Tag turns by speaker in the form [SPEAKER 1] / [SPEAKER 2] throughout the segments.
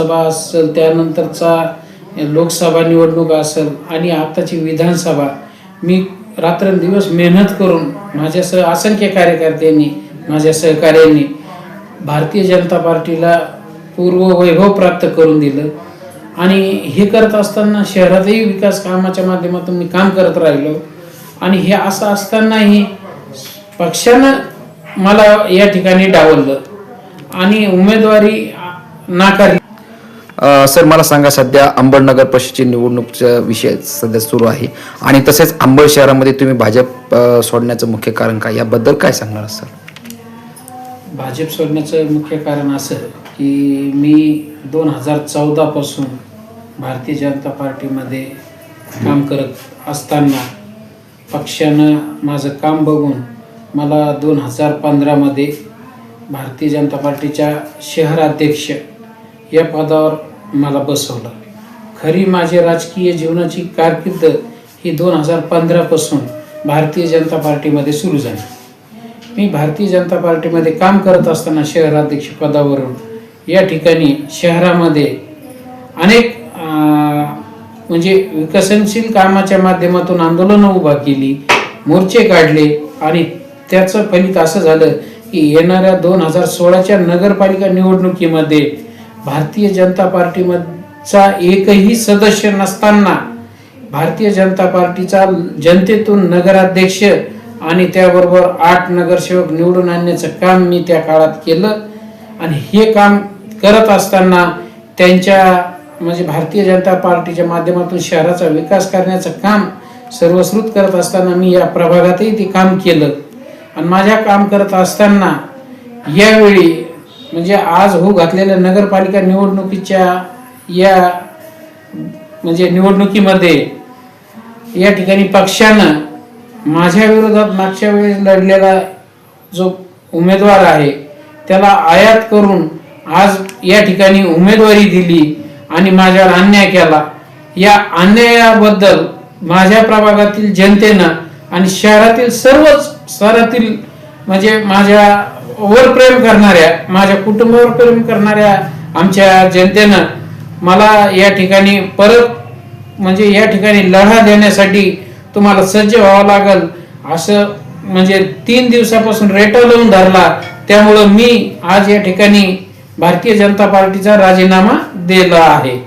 [SPEAKER 1] सभा असेल त्यानंतरचा लोकसभा निवडणूक असेल आणि आताची विधानसभा मी रात्रंदिवस मेहनत करून माझ्यासह असंख्य कार्यकर्त्यांनी माझ्या सहकार्यांनी भारतीय जनता पार्टीला पूर्व वैभव प्राप्त करून दिलं. आणि हे करत असताना शहरातही विकास कामाच्या माध्यमातून मी काम करत राहिलो. आणि हे असं असतानाही पक्षानं मला या ठिकाणी डावललं. आणि उमेदवारी नाकारली.
[SPEAKER 2] सर मला सांगा सध्या अंबडनगर परिषदेची निवडणूकचा विषय सध्या सुरू आहे. आणि तसेच अंबड शहरामध्ये तुम्ही भाजप सोडण्याचं मुख्य कारण काय? याबद्दल काय सांगणार सर?
[SPEAKER 1] भाजप सोडण्याचं मुख्य कारण असं की मी दोन हजार चौदापासून भारतीय जनता पार्टीमध्ये काम करत असताना पक्षानं माझं काम बघून मला दोन हजार पंधरामध्ये भारतीय जनता पार्टीच्या शहराध्यक्ष या पदावर मला बसवलं. खरी माझी राजकीय जीवनाची कारकीर्द ही दोन हजार पंधरापासून भारतीय जनता पार्टीमध्ये सुरू झाली. मी भारतीय जनता पार्टीमध्ये काम करत असताना शहराध्यक्ष पदावरून या ठिकाणी शहरामध्ये अनेक म्हणजे विकसनशील कामाच्या माध्यमातून आंदोलनं उभा केली मोर्चे काढले आणि त्याचं फलित असं झालं की येणाऱ्या दोन हजार सोळाच्या नगरपालिका निवडणुकीमध्ये भारतीय जनता पार्टीमधचा एकही सदस्य नसताना भारतीय जनता पार्टीचा जनतेतून नगराध्यक्ष आणि त्याबरोबर आठ नगरसेवक निवडून आणण्याचं काम मी त्या काळात केलं. आणि हे काम करत असताना त्यांच्या म्हणजे भारतीय जनता पार्टीच्या माध्यमातून शहराचा विकास करण्याचं काम सर्वश्रुत करत असताना मी या प्रभागातही ते काम केलं. आणि माझ्या काम करत असताना यावेळी म्हणजे आज होऊ घातलेल्या नगरपालिका निवडणुकीच्या या म्हणजे निवडणुकीमध्ये या ठिकाणी पक्षानं माझ्या विरोधात मागच्या वेळेस लढलेला जो उमेदवार आहे त्याला आयात करून आज या ठिकाणी उमेदवारी दिली आणि माझ्यावर अन्याय केला. या अन्यायाबद्दल माझ्या प्रभागातील जनतेनं आणि शहरातील सर्वच शहरातील म्हणजे माझ्या वर प्रेम करणाऱ्या माझ्या कुटुंबावर प्रेम करणाऱ्या आमच्या जनतेनं मला या ठिकाणी परत म्हणजे या ठिकाणी लढा देण्यासाठी तुम्हाला सज्ज व्हावं लागल. असं म्हणजे तीन दिवसापासून रेटा लावून धरला. त्यामुळं मी आज या ठिकाणी भारतीय जनता पार्टीचा राजीनामा दिला आहे.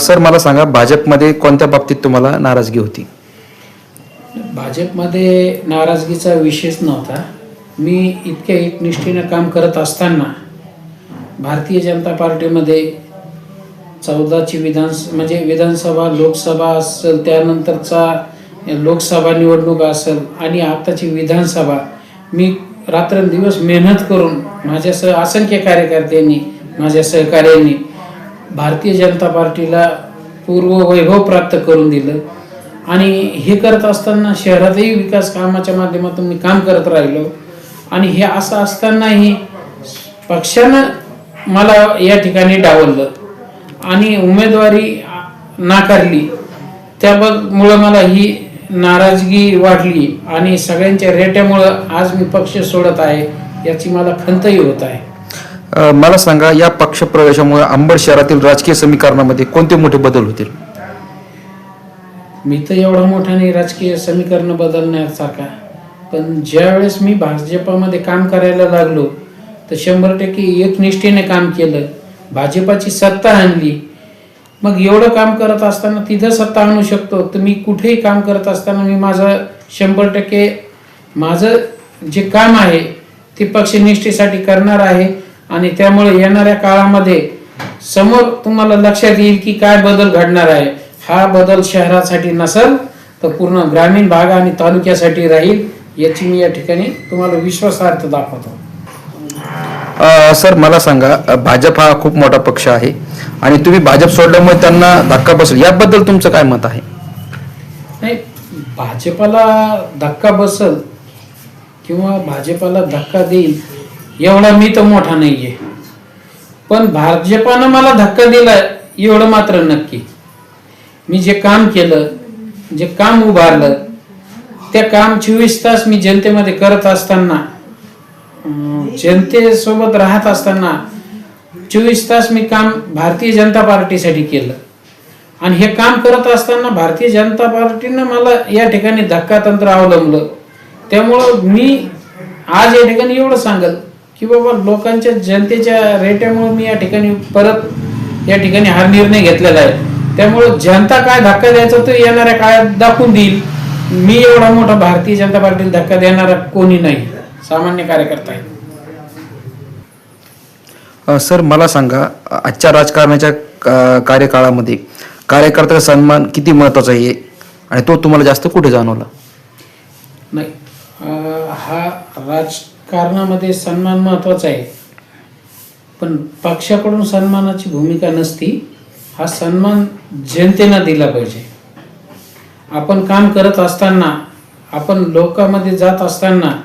[SPEAKER 2] सर मला सांगा भाजपमध्ये कोणत्या बाबतीत तुम्हाला नाराजगी होती?
[SPEAKER 1] भाजपमध्ये नाराजगीचा विषयच नव्हता. मी इतक्या एकनिष्ठेनं काम करत असताना भारतीय जनता पार्टीमध्ये चौदाची विधान म्हणजे विधानसभा लोकसभा असेल त्यानंतरचा लोकसभा निवडणूक असेल आणि आत्ताची विधानसभा मी रात्रंदिवस मेहनत करून माझ्यासह असंख्य कार्यकर्त्यांनी माझ्या सहकार्यांनी भारतीय जनता पार्टीला पूर्व वैभव प्राप्त करून दिलं. आणि हे करत असताना शहरातही विकास कामाच्या माध्यमातून मी काम करत राहिलो. आणि हे असं असतानाही पक्षानं मला या ठिकाणी डावललं. आणि उमेदवारी नाकारली. त्यामुळं मला ही नाराजगी वाढली आणि सगळ्यांच्या रेट्यामुळं आज मी पक्ष सोडत आहे याची मला खंतही होत आहे.
[SPEAKER 2] मला सांगा या पक्ष प्रवेशामुळे अंबड शहरातील राजकीय समीकरणामध्ये कोणते मोठे बदल होतील?
[SPEAKER 1] मी तर एवढा मोठा नाही राजकीय समीकरण बदलण्यासारखा. पण ज्यावेळेस मी भाजपामध्ये काम करायला लागलो तर शंभर टक्के एकनिष्ठेने काम केलं. भाजपाची सत्ता आणली. मग एवढं काम करत असताना तिथं सत्ता आणू शकतो तर मी कुठेही काम करत असताना मी माझं शंभर टक्के माझं जे काम आहे ते पक्षनिष्ठेसाठी करणार आहे. आणि त्यामुळे येणाऱ्या काळामध्ये समोर तुम्हाला लक्षात येईल की काय बदल घडणार आहे. हा बदल शहरासाठी नसेल तर पूर्ण ग्रामीण भाग आणि तालुक्यासाठी राहील. याची मी या ठिकाणी तुम्हाला विश्वासार्थ दाखवतो.
[SPEAKER 2] अ, सर मला सांगा अ, भाजप हा खूप मोठा पक्ष आहे आणि तुम्ही भाजप सोडल्यामुळे त्यांना धक्का बसेल. याबद्दल तुमचं काय मत आहे?
[SPEAKER 1] नाही भाजपाला धक्का बसल किंवा भाजपाला धक्का देईल एवढा मी तर मोठा नाहीये. पण भाजपानं मला धक्का दिला एवढं मात्र नक्की. मी जे काम केलं जे काम उभारलं ते काम चोवीस तास मी जनतेमध्ये करत असताना जनतेसोबत राहत असताना चोवीस तास मी काम भारतीय जनता पार्टीसाठी केलं. आणि हे काम करत असताना भारतीय जनता पार्टीनं मला या ठिकाणी धक्का तंत्र अवलंबलं. त्यामुळं मी आज या ठिकाणी एवढं सांगल की बाबा लोकांच्या जनतेच्या रेट्यामुळे मी या ठिकाणी परत या ठिकाणी हा निर्णय घेतलेला आहे. त्यामुळं जनता काय धक्का द्यायचा तो येणाऱ्या काळात दाखवून देईल. मी एवढा मोठा भारतीय जनता पार्टीला धक्का देणारा कोणी नाही. सामान्य कार्यकर्ता आहे.
[SPEAKER 2] अ, सर मला सांगा अ, आजच्या राजकारणाच्या कार्यकाळामध्ये कार्यकर्त्याचा सन्मान किती महत्त्वाचा आहे? आणि तो तुम्हाला जास्त कुठे जाणवला?
[SPEAKER 1] नाही. अं, हा राजकारणामध्ये सन्मान महत्त्वाचा आहे. पण पक्षाकडून सन्मानाची भूमिका नसती. हा सन्मान जनतेनं दिला पाहिजे. आपण काम करत असताना आपण लोकांमध्ये जात असताना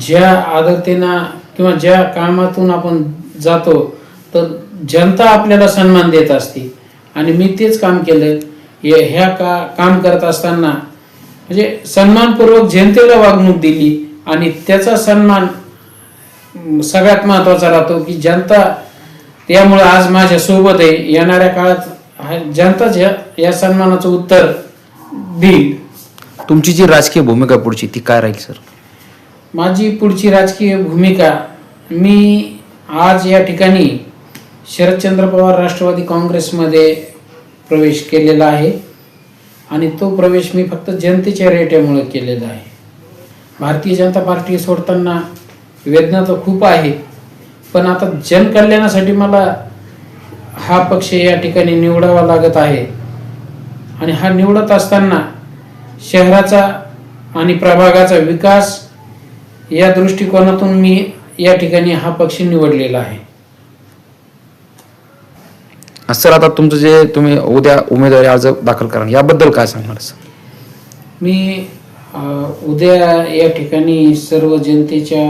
[SPEAKER 1] ज्या आदरतेनं किंवा ज्या कामातून आपण जातो तर जनता आपल्याला सन्मान देत असते. आणि मी तेच काम केलं. हे- ह्या का काम करत असताना म्हणजे सन्मानपूर्वक जनतेला वागणूक दिली आणि त्याचा सन्मान सगळ्यात महत्त्वाचा राहतो की जनता त्यामुळे आज माझ्यासोबत आहे. येणाऱ्या काळात जनताच ह्या या सन्मानाचं उत्तर देईल
[SPEAKER 2] तुमची जी राजकीय भूमिका पुढची ती काय राहील सर?
[SPEAKER 1] माझी पुढची राजकीय भूमिका मी आज या ठिकाणी शरदचंद्र पवार राष्ट्रवादी काँग्रेसमध्ये प्रवेश केलेला आहे आणि तो प्रवेश मी फक्त जनतेच्या रेट्यामुळे केलेला आहे. भारतीय जनता पार्टी सोडताना वेदना तर खूप आहे पण आता जनकल्याणासाठी मला हा पक्ष या ठिकाणी निवडावा लागत आहे. आणि हा निवडत असताना शहराचा आणि प्रभागाचा विकास या दृष्टिकोनातून मी या ठिकाणी हा पक्ष निवडलेला आहे.
[SPEAKER 2] सर आता तुमचं जे तुम्ही उद्या उमेदवारी अर्ज दाखल करा याबद्दल काय सांगणार सर?
[SPEAKER 1] मी उद्या या ठिकाणी सर्व जनतेच्या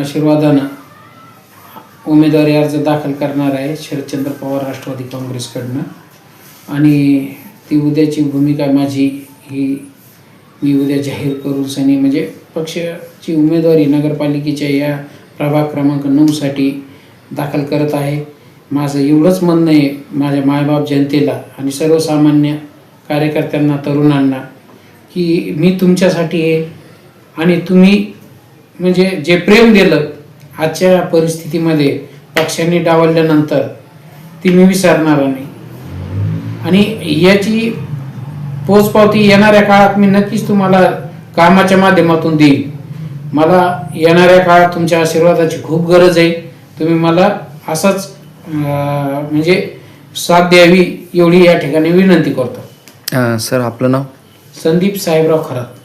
[SPEAKER 1] आशीर्वादानं उमेदवारी अर्ज दाखल करणार आहे शरदचंद्र पवार राष्ट्रवादी काँग्रेसकडनं. आणि ती उद्याची भूमिका माझी ही मी उद्या जाहीर करून सनी म्हणजे पक्षाची उमेदवारी नगरपालिकेच्या या प्रभाग क्रमांक नऊसाठी दाखल करत आहे. माझं एवढंच म्हणणं आहे माझ्या मायबाप जनतेला आणि सर्वसामान्य कार्यकर्त्यांना तरुणांना की मी तुमच्यासाठी आहे आणि तुम्ही म्हणजे जे प्रेम दिलं आजच्या परिस्थितीमध्ये पक्षांनी डावलल्यानंतर ती मी विसरणार नाही. आणि याची पोचपावती येणाऱ्या काळात मी नक्कीच तुम्हाला कामाच्या माध्यमातून देईन. मला येणाऱ्या काळात तुमच्या आशीर्वादाची खूप गरज आहे. तुम्ही मला असाच म्हणजे साथ द्यावी एवढी या ठिकाणी विनंती करतो.
[SPEAKER 2] सर आपलं नाव?
[SPEAKER 1] संदीप साहेबराव खरात.